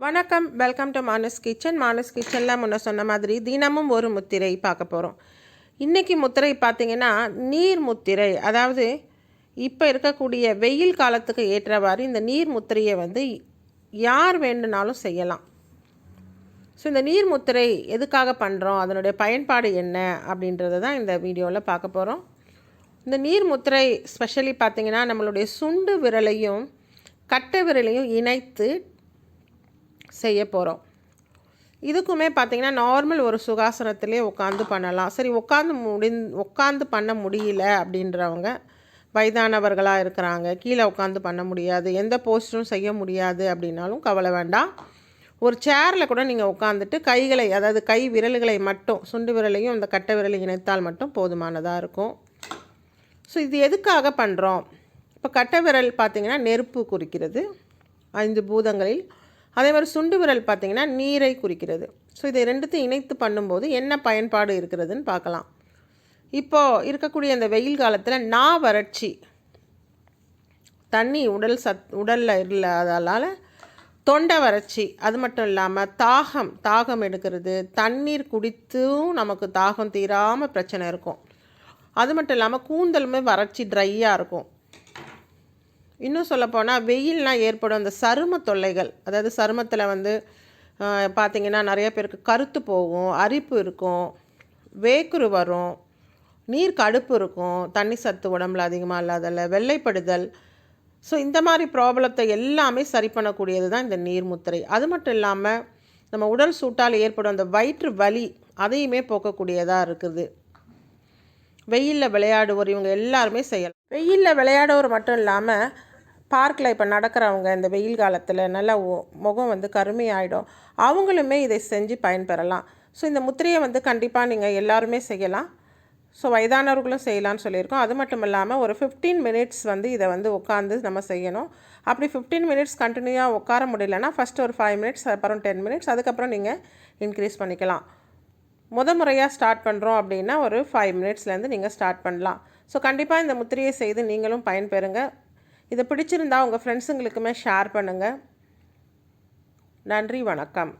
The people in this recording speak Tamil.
வணக்கம் welcome to Manas kitchen Manas கிச்சனில் முன்ன சொன்ன மாதிரி தினமும் ஒரு முத்திரை பார்க்க போகிறோம் இன்றைக்கி முத்திரை பார்த்திங்கன்னா நீர் முத்திரை. அதாவது இப்போ இருக்கக்கூடிய வெயில் காலத்துக்கு ஏற்றவாறு இந்த நீர் முத்திரையை வந்து யார் வேண்டுனாலும் செய்யலாம். ஸோ இந்த நீர் முத்திரை எதுக்காக பண்ணுறோம் அதனுடைய பயன்பாடு என்ன? அப்படின்றத தான் இந்த வீடியோவில் பார்க்க போகிறோம் இந்த நீர் முத்திரை ஸ்பெஷலி பார்த்திங்கன்னா நம்மளுடைய சுண்டு விரலையும் கட்டை விரலையும் இணைத்து செய்ய போகிறோம் இதுக்குமே பார்த்திங்கன்னா நார்மல் ஒரு சுகாசனத்திலே உட்காந்து பண்ணலாம். சரி உட்காந்து முடி உட்காந்து பண்ண முடியல அப்படின்றவங்க வயதானவர்களாக இருக்கிறாங்க கீழே உட்காந்து பண்ண முடியாது எந்த போஸ்டரும் செய்ய முடியாது அப்படின்னாலும் கவலை வேண்டாம். ஒரு சேரில் கூட நீங்கள் உட்காந்துட்டு கைகளை அதாவது கை விரல்களை மட்டும் சுண்டு விரலையும் இந்த கட்டை விரலை இணைத்தால் மட்டும் போதுமானதாக இருக்கும். ஸோ இது எதுக்காக பண்ணுறோம் இப்போ கட்டை விரல் பார்த்திங்கன்னா நெருப்பு குறிக்கிறது. ஐந்து பூதங்களில் அதே மாதிரி சுண்டு விரல் பார்த்திங்கன்னா நீரை குறிக்கிறது. ஸோ இதை ரெண்டுத்தையும் இணைத்து பண்ணும்போது என்ன பயன்பாடு இருக்கிறதுன்னு பார்க்கலாம். இப்போது இருக்கக்கூடிய இந்த வெயில் காலத்தில் நா வறட்சி. தண்ணி உடல் சத் உடலில் இல்லாததால் தொண்டை வறட்சி. அது மட்டும் இல்லாமல் தாகம் தாகம் எடுக்கிறது. தண்ணீர் குடித்தும் நமக்கு தாகம் தீராமல் பிரச்சனை இருக்கும். அது மட்டும் இல்லாமல் கூந்தலுமே வறட்சி ட்ரையாக இருக்கும். இன்னும் சொல்லப்போனால் வெயில்லாம் ஏற்படும் அந்த சரும தொல்லைகள். அதாவது சருமத்தில் வந்து பார்த்திங்கன்னா நிறைய பேருக்கு கருத்து போகும் அரிப்பு இருக்கும் வேக்குரு வரும் நீர் கடுப்பு இருக்கும் தண்ணி சத்து உடம்புல அதிகமாக இல்லாதல வெள்ளைப்படுதல். ஸோ இந்த மாதிரி ப்ராப்ளத்தை எல்லாமே சரி பண்ணக்கூடியது தான் இந்த நீர் முத்திரை. அது மட்டும் இல்லாமல் நம்ம உடல் சூட்டால் ஏற்படும் அந்த வயிற்று வலி அதையுமே போக்கக்கூடியதாக இருக்குது. வெயிலில் விளையாடுவோர் இவங்க எல்லாருமே செய்யலாம். வெயிலில் விளையாடுவோர் மட்டும் இல்லாமல் பார்க்கில் இப்போ நடக்கிறவங்க இந்த வெயில் காலத்தில் நல்லா முகம் வந்து கருமையாயிடும். அவங்களுமே இதை செஞ்சு பயன்பெறலாம். ஸோ இந்த முத்திரையை வந்து கண்டிப்பாக நீங்கள் எல்லாருமே செய்யலாம். ஸோ வயதானவர்களும் செய்யலாம்னு சொல்லியிருக்கோம். அது மட்டும் இல்லாமல் ஒரு ஃபிஃப்டீன் மினிட்ஸ் வந்து இதை வந்து உட்காந்து நம்ம செய்யணும். அப்படி ஃபிஃப்டீன் மினிட்ஸ் கண்டினியூவாக உட்கார முடியலன்னா ஃபஸ்ட்டு ஒரு ஃபைவ் மினிட்ஸ் அப்புறம் டென் மினிட்ஸ் அதுக்கப்புறம் நீங்கள் இன்க்ரீஸ் பண்ணிக்கலாம். முத முறையாக ஸ்டார்ட் பண்ணுறோம் அப்படின்னா ஒரு ஃபைவ் மினிட்ஸ்லேருந்து நீங்கள் ஸ்டார்ட் பண்ணலாம். ஸோ கண்டிப்பாக இந்த முத்திரையை செய்து நீங்களும் பயன்பெறுங்க. இதை பிடிச்சிருந்தா உங்கள் ஃப்ரெண்ட்ஸுங்களுக்குமே ஷேர் பண்ணுங்கள் நன்றி வணக்கம்.